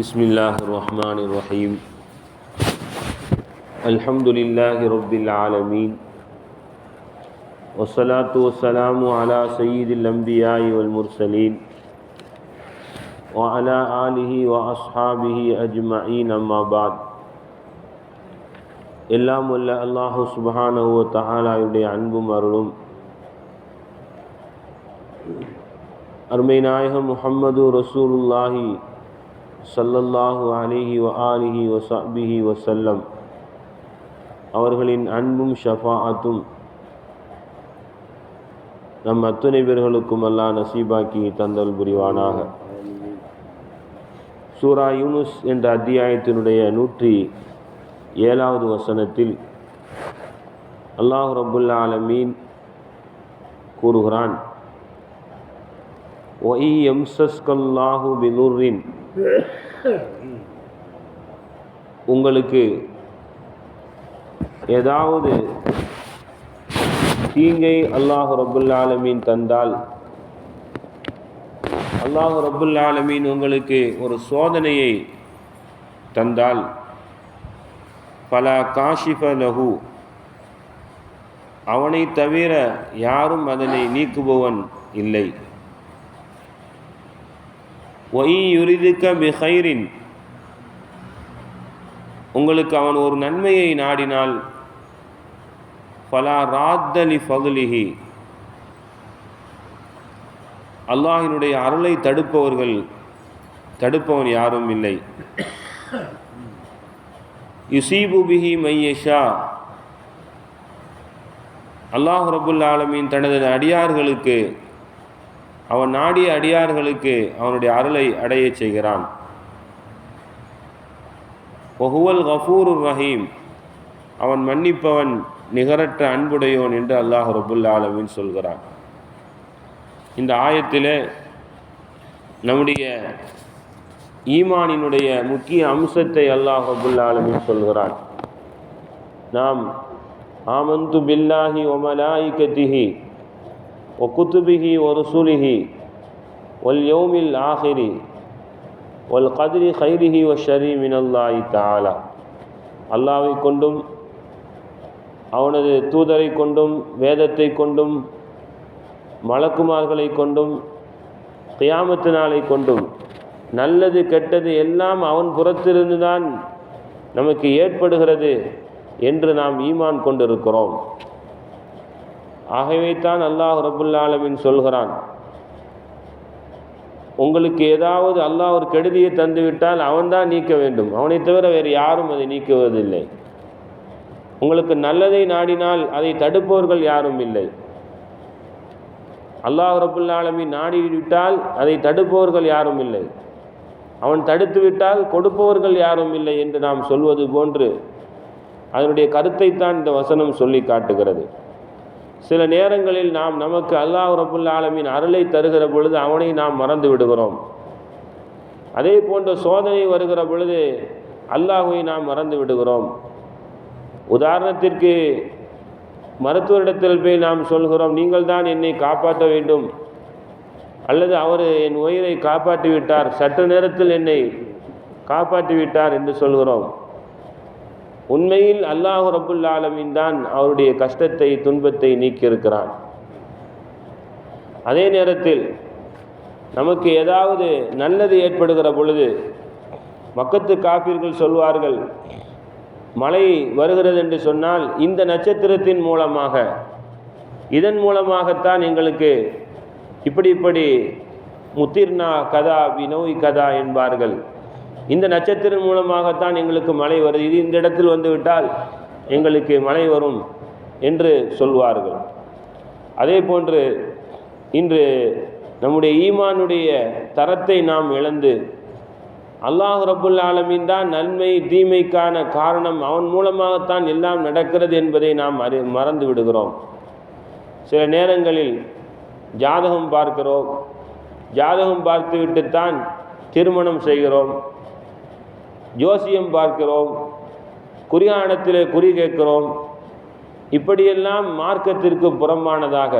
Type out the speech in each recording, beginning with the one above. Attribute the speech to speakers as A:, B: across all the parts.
A: بسم الله الرحمن الرحيم الحمد لله رب العالمين والصلاة والسلام على سيد الأنبياء والمرسلين وعلى آله وأصحابه أجمعين أما بعد எல்லாம் உள்ள அல்லாஹு சுபஹானஹு வ தஆலாவுடைய அன்பும் அருளும் அருமை நாயகம் முஹம்மது ரசூலுல்லாஹி சல்லல்லாஹு அலிஹி வ ஆலிஹி வசாபிஹி வசல்லம் அவர்களின் அன்பும் ஷஃபாஅத்தும் நம் அத்துணை பேர்களுக்கும் அல்லாஹ் நசீபாக்கி தந்தல் புரிவானாக. சூரா யூனுஸ் என்ற அத்தியாயத்தினுடைய நூற்றி ஏழாவது வசனத்தில் அல்லாஹ் ரபுல்லா ஆலமீன் கூறுகிறான் ஒய் எம்சஸ்கல்லாஹு பினுரின் உங்களுக்கு ஏதாவது தீங்கை அல்லாஹ் ரபுல் ஆலமீன் தந்தால் அல்லாஹ் ரபுல் ஆலமீன் உங்களுக்கு ஒரு சோதனையை தந்தால் பல காஷிஃப லஹு அவனை தவிர யாரும் அதனை நீக்குபவன் இல்லை. ஒய் பிஹைரின் உங்களுக்கு அவன் ஒரு நன்மையை நாடினால் ஃபலா ராத்தலி ஃபதுலிஹி அல்லாஹினுடைய அருளை தடுப்பவர்கள் தடுப்பவன் யாரும் இல்லை. யுசீபு பிஹி மையஷா அல்லாஹ் ரபுல் ஆலமின் தனது அடியார்களுக்கு அவன் நாடிய அடியார்களுக்கு அவனுடைய அருளை அடைய செய்கிறான். ஒஹுவல் கஃபூருர் ரஹீம். அவன் மன்னிப்பவன் நிகரற்ற அன்புடையோன் என்று அல்லாஹ் ரபுல் ஆலமின் சொல்கிறான். இந்த ஆயத்தில் நம்முடைய ஈமானினுடைய முக்கிய அம்சத்தை அல்லாஹ் ரபுல் ஆலமின் சொல்கிறான். நாம் ஆமந்து பில்லாஹி ஒமலாயிகத்திஹி ஒக்குத்துபிஹி ஒருசுலிஹி ஒல் யோமில் ஆஹிரி ஒல் கதிரி ஹைரிஹி ஒ ஷரி மினல்லாஹி தாலா அல்லாவை கொண்டும் அவனது தூதரை கொண்டும் வேதத்தை கொண்டும் மலக்குமார்களை கொண்டும் கியாமத்து நாளை கொண்டும் நல்லது கெட்டது எல்லாம் அவன் புறத்திலிருந்து தான் நமக்கு ஏற்படுகிறது என்று நாம் ஈமான் கொண்டிருக்கிறோம். ஆகவே தான் அல்லாஹ் ரபுல்லாலமின் சொல்கிறான். உங்களுக்கு ஏதாவது அல்லாஹ் ஒரு கெடுதியை தந்துவிட்டால் அவன்தான் நீக்க வேண்டும். அவனை தவிர வேறு யாரும் அதை நீக்குவதில்லை. உங்களுக்கு நல்லதை நாடினால் அதை தடுப்பவர்கள் யாரும் இல்லை. அல்லாஹ் ரபுல்லாலமி நாடிவிட்டால் அதை தடுப்பவர்கள் யாரும் இல்லை. அவன் தடுத்து விட்டால் கொடுப்பவர்கள் யாரும் இல்லை என்று நாம் சொல்வது போன்று அதனுடைய கருத்தைத்தான் இந்த வசனம் சொல்லி காட்டுகிறது. சில நேரங்களில் நாம் நமக்கு அல்லாஹ் ரபுல் ஆலமின் அருளை தருகிற பொழுது அவனை நாம் மறந்து விடுகிறோம். அதே போன்ற சோதனை வருகிற பொழுது அல்லாஹுவை நாம் மறந்து விடுகிறோம். உதாரணத்திற்கு மருத்துவரிடத்தில் போய் நாம் சொல்கிறோம் நீங்கள் தான் என்னை காப்பாற்ற வேண்டும். அல்லது அவர் என் உயிரை காப்பாற்றி விட்டார் சற்று நேரத்தில் என்னை காப்பாற்றி விட்டார் என்று சொல்கிறோம். உண்மையில் அல்லாஹு ரபுல் ஆலமின் தான் அவருடைய கஷ்டத்தை துன்பத்தை நீக்கியிருக்கிறான். அதே நேரத்தில் நமக்கு ஏதாவது நல்லது ஏற்படுகிற பொழுது மக்கத்து காப்பீர்கள் சொல்வார்கள் மழை வருகிறது என்று சொன்னால் இந்த நட்சத்திரத்தின் மூலமாக இதன் மூலமாகத்தான் எங்களுக்கு இப்படி இப்படி முத்திர்னா கதா வினோய் கதா என்பார்கள். இந்த நட்சத்திரம் மூலமாகத்தான் எங்களுக்கு மழை வருது. இது இந்த இடத்தில் வந்துவிட்டால் எங்களுக்கு மழை வரும் என்று சொல்வார்கள். அதே போன்று இன்று நம்முடைய ஈமானுடைய தரத்தை நாம் இழந்து அல்லாஹ் ரபுல் ஆலமின் தான் நன்மை தீமைக்கான காரணம் அவன் மூலமாகத்தான் எல்லாம் நடக்கிறது என்பதை நாம் அறி மறந்து விடுகிறோம். சில நேரங்களில் ஜாதகம் பார்க்கிறோம். ஜாதகம் பார்த்துவிட்டுத்தான் திருமணம் செய்கிறோம். ஜோசியம் பார்க்கிறோம் குறியானத்தில் குறி கேட்கிறோம். இப்படியெல்லாம் மார்க்கத்திற்கு புறம்பானதாக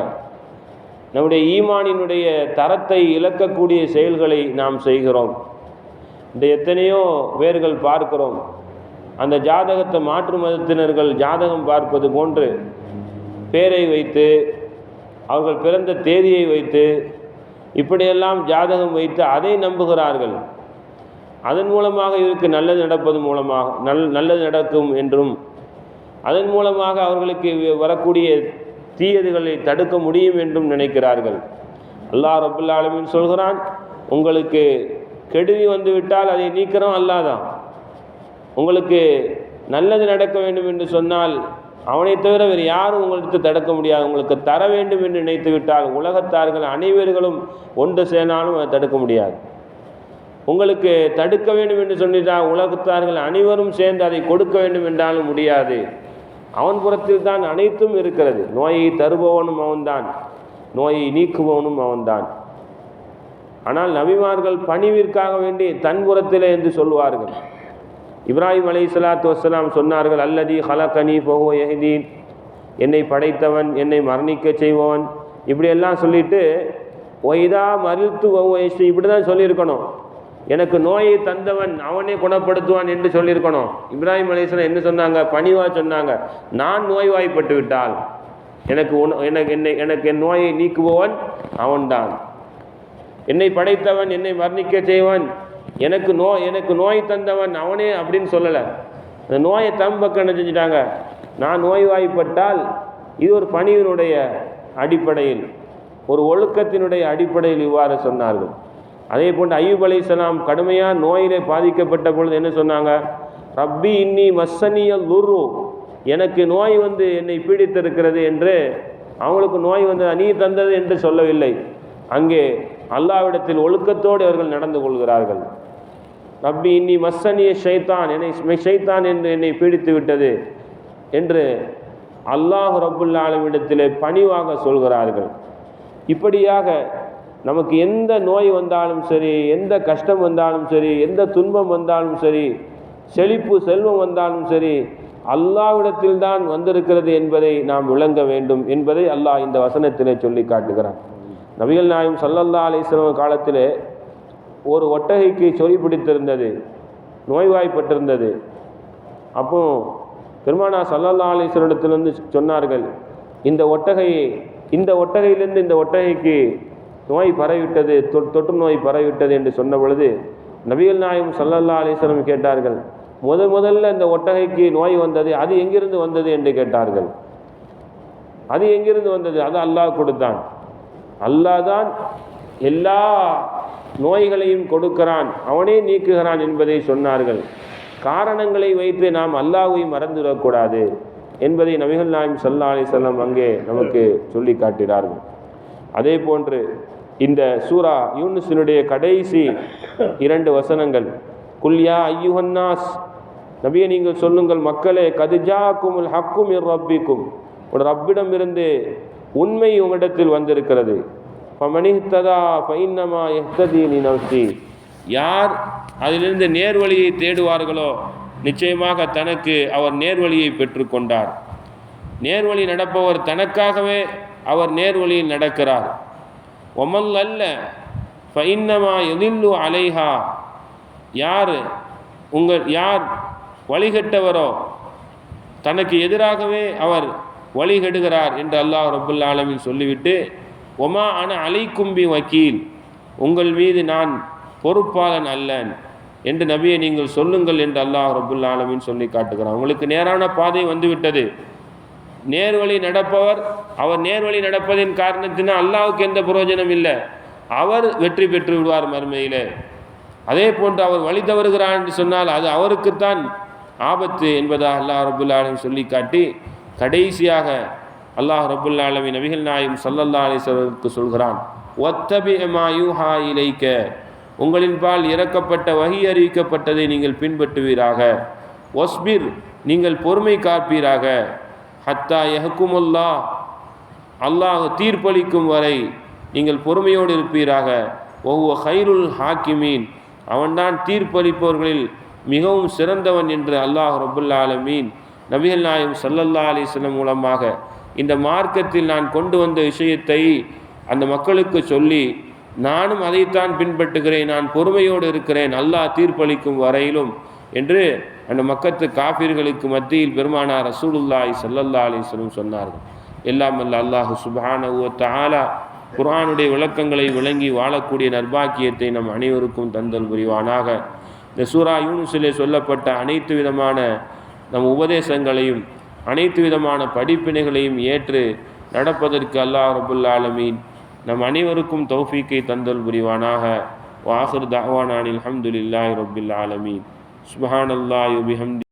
A: நம்முடைய ஈமானினுடைய தரத்தை இழக்கக்கூடிய செயல்களை நாம் செய்கிறோம். இந்த எத்தனையோ பேர்கள் பார்க்கிறோம். அந்த ஜாதகத்தை மாற்று மதத்தினர்கள் ஜாதகம் பார்ப்பது போன்று பேரை வைத்து அவர்கள் பிறந்த தேதியை வைத்து இப்படியெல்லாம் ஜாதகம் வைத்து அதை நம்புகிறார்கள். அதன் மூலமாக இவருக்கு நல்லது நடப்பது மூலமாக நல் நல்லது நடக்கும் என்றும் அதன் மூலமாக அவர்களுக்கு வரக்கூடிய தீயதுகளை தடுக்க முடியும் என்றும் நினைக்கிறார்கள். அல்லாஹ் ரபுல்லா சொல்கிறான் உங்களுக்கு கெடுதி வந்துவிட்டால் அதை நீக்கிறோம் அல்லாதான் உங்களுக்கு நல்லது நடக்க வேண்டும் என்று சொன்னால் அவனை தவிர வேறு யாரும் உங்களுக்கு தடுக்க முடியாது. உங்களுக்கு தர வேண்டும் என்று நினைத்து விட்டால் உலகத்தார்கள் அனைவர்களும் ஒன்று சேர்னாலும் அதை தடுக்க முடியாது. உங்களுக்கு தடுக்க வேண்டும் என்று சொன்னிட்டால் உலகத்தார்கள் அனைவரும் சேர்ந்து அதை கொடுக்க வேண்டும் என்றாலும் முடியாது. அவன் புறத்தில் தான் அனைத்தும் இருக்கிறது. நோயை தருபவனும் அவன்தான். நோயை நீக்குபவனும் அவன்தான். ஆனால் நபிமார்கள் பணிவிற்காக வேண்டி தன்புறத்திலே என்று சொல்வார்கள் இப்ராஹிம் அலை சலாத்து வசலாம் சொன்னார்கள் அல்லதி ஹலக்கனி போகோ எஹதீன் என்னை படைத்தவன் என்னை மரணிக்க செய்பவன். இப்படியெல்லாம் சொல்லிட்டு ஒய்தா மறுத்து ஒவ்வொரு இப்படி தான் சொல்லியிருக்கணும். எனக்கு நோயை தந்தவன் அவனே குணப்படுத்துவான் என்று சொல்லியிருக்கணும். இப்ராஹிம் அலிஸ்லாம் என்ன சொன்னாங்க? பணிவா சொன்னாங்க. நான் நோய்வாய்ப்பட்டு விட்டால் எனக்கு உண எனக்கு என்னை எனக்கு என் நோயை நீக்குபவன் அவன்தான். என்னை படைத்தவன் என்னை மரணிக்க செய்வன். எனக்கு நோய் எனக்கு நோய் தந்தவன் அவனே அப்படின்னு சொல்லலை. அந்த நோயை தம்பக்கம் என்ன செஞ்சிட்டாங்க? நான் நோய்வாய்ப்பட்டால் இது ஒரு பணியினுடைய அடிப்படையில் ஒரு ஒழுக்கத்தினுடைய அடிப்படையில் இவ்வாறு சொன்னார்கள். அதே போன்று ஐயூப் இஸ்லாம் கடுமையாக நோயிலே பாதிக்கப்பட்ட பொழுது என்ன சொன்னாங்க? ரப்பி இன்னி மஸ்ஸனிய லுரு. எனக்கு நோய் வந்து என்னை பீடித்திருக்கிறது என்று அவங்களுக்கு நோய் வந்து நீ தந்தது என்று சொல்லவில்லை. அங்கே அல்லாவிடத்தில் ஒழுக்கத்தோடு அவர்கள் நடந்து கொள்கிறார்கள். ரப்பி இன்னி மஸ்ஸனிய ஷைத்தான். என்னை ஷைத்தான் என்று என்னை பீடித்து விட்டது என்று அல்லாஹ் ரபுல்லாலமிடத்திலே பணிவாக சொல்கிறார்கள். இப்படியாக நமக்கு எந்த நோய் வந்தாலும் சரி எந்த கஷ்டம் வந்தாலும் சரி எந்த துன்பம் வந்தாலும் சரி செழிப்பு செல்வம் வந்தாலும் சரி அல்லாவிடத்தில் தான் வந்திருக்கிறது என்பதை நாம் விளங்க வேண்டும் என்பதை அல்லாஹ் இந்த வசனத்திலே சொல்லி காட்டுகிறான். நபிகள் நாயும் சல்லல்லா அலிஸ்லாம் காலத்தில் ஒரு ஒட்டகைக்கு சொறி பிடித்திருந்தது நோய்வாய்ப்பட்டிருந்தது. அப்போ பெருமானா சல்லல்லா அலிஸ்வரிடத்திலிருந்து சொன்னார்கள் இந்த ஒட்டகையை இந்த ஒட்டகையிலிருந்து இந்த ஒட்டகைக்கு நோய் பரவிவிட்டது தொற்று நோய் பரவிவிட்டது என்று சொன்ன பொழுது நபிகள் நாயும் சல்லல்லா அலிஸ்வரம் கேட்டார்கள் முத முதல்ல இந்த ஒட்டகைக்கு நோய் வந்தது அது எங்கிருந்து வந்தது? என்று கேட்டார்கள். அது எங்கிருந்து வந்தது? அது அல்லாஹ் கொடுத்தான். அல்லாஹ் தான் எல்லா நோய்களையும் கொடுக்கிறான் அவனே நீக்குகிறான் என்பதை சொன்னார்கள். காரணங்களை வைத்து நாம் அல்லாஹை மறந்துவிடக்கூடாது என்பதை நபிகள் நாயம் சல்லா அலி செல்லம் அங்கே நமக்கு சொல்லி காட்டினார்கள். அதே போன்று இந்த சூரா யூனுசினுடைய கடைசி இரண்டு வசனங்கள். குல்யா ஐயுஹன்னாஸ் நபியை நீங்கள் சொல்லுங்கள் மக்களே கதிஜா குமுல் ஹக்கும் இர் ரப்பிக்கும். ஒரு ரப்பிடம் இருந்து உண்மை உங்களிடத்தில் வந்திருக்கிறது. பமனிஹ்ததா பைன்னமா எஹ்ததீனி நவ்சி யார் அதிலிருந்து நேர்வழியை தேடுவார்களோ நிச்சயமாக தனக்கு அவர் நேர்வழியை பெற்றுக்கொண்டார். நேர்வழி நடப்பவர் தனக்காகவே அவர் நேர்வழியில் நடக்கிறார். ஒமல் அல்ல ஃபைன்னமா எதில்லு அலைஹா. யார்? உங்கள் யார் வழிகட்டவரோ? தனக்கு எதிராகவே அவர் வழிகெடுகிறார் என்று அல்லாஹ் ரபுல்லா ஆலமின் சொல்லிவிட்டு ஒமா அன அலைக்கும்பி வக்கீல். உங்கள் மீது நான் பொறுப்பாளன் அல்லன். என்று நபியை நீங்கள் சொல்லுங்கள் என்று அல்லாஹ் ரபுல் ஆலமின் சொல்லி காட்டுகிறான். உங்களுக்கு நேரான பாதை வந்துவிட்டது. நேர்வழி நடப்பவர் அவர் நேர்வழி நடப்பதின் காரணத்தினால் அல்லாவுக்கு எந்த பிரயோஜனம் இல்லை. அவர் வெற்றி பெற்று விடுவார் மறுமையில். அதே போன்று அவர் வழி தவறுகிறார் என்று சொன்னால் அது அவருக்குத்தான் ஆபத்து என்பதாக அல்லாஹ் ரபுல்லாலும் சொல்லி காட்டி கடைசியாக அல்லாஹ் ரபுல்லாலமி நபிகள் நாயும் சல்லல்லா அலிஸ்வருக்கு சொல்கிறான் ஒத்தபி யூஹா இலைக்க. உங்களின் பால் இறக்கப்பட்ட வகி அறிவிக்கப்பட்டதை நீங்கள் பின்பற்றுவீராக. ஒஸ்பிர் நீங்கள் பொறுமை காப்பீராக. ஹத்தா எஹக்குமுல்லா அல்லாஹ் தீர்ப்பளிக்கும் வரை நீங்கள் பொறுமையோடு இருப்பீராக. ஒவ்வொரு ஹைருல் ஹாக்கிமீன். அவன்தான் தீர்ப்பளிப்பவர்களில் மிகவும் சிறந்தவன் என்று அல்லாஹ் ரபுல்லா ஆலமீன். நபிகள் நாயம் சல்லல்லா அலிஸ்லம் மூலமாக இந்த மார்க்கத்தில் நான் கொண்டு வந்த விஷயத்தை அந்த மக்களுக்கு சொல்லி நானும் அதைத்தான் பின்பற்றுகிறேன் நான் பொறுமையோடு இருக்கிறேன் அல்லாஹ் தீர்ப்பளிக்கும் வரையிலும் என்று அந்த மக்கத்து காபிர்களுக்கு மத்தியில் பெருமானார் ரசூலுல்லாய் சல்லல்லா அலைஹி வஸல்லம் சொன்னார்கள். எல்லாம் அல்ல அல்லாஹு சுபான வ தஆலா குரானுடைய விளக்கங்களை விளங்கி வாழக்கூடிய நர்பாக்கியத்தை நம் அனைவருக்கும் தந்தல் புரிவானாக. இந்த சூரா யூனுசிலே சொல்லப்பட்ட அனைத்து விதமான நம் உபதேசங்களையும் அனைத்து விதமான படிப்பினைகளையும் ஏற்று நடப்பதற்கு அல்லாஹ் ரபுல் ஆலமீன் நம் அனைவருக்கும் தௌஃபீக்கை தந்தல் புரிவானாக. வாஹிர் தாவானானில் அல்ஹம்துலில்லாஹி ரபுல் ஆலமீன். Subhanallah, you'll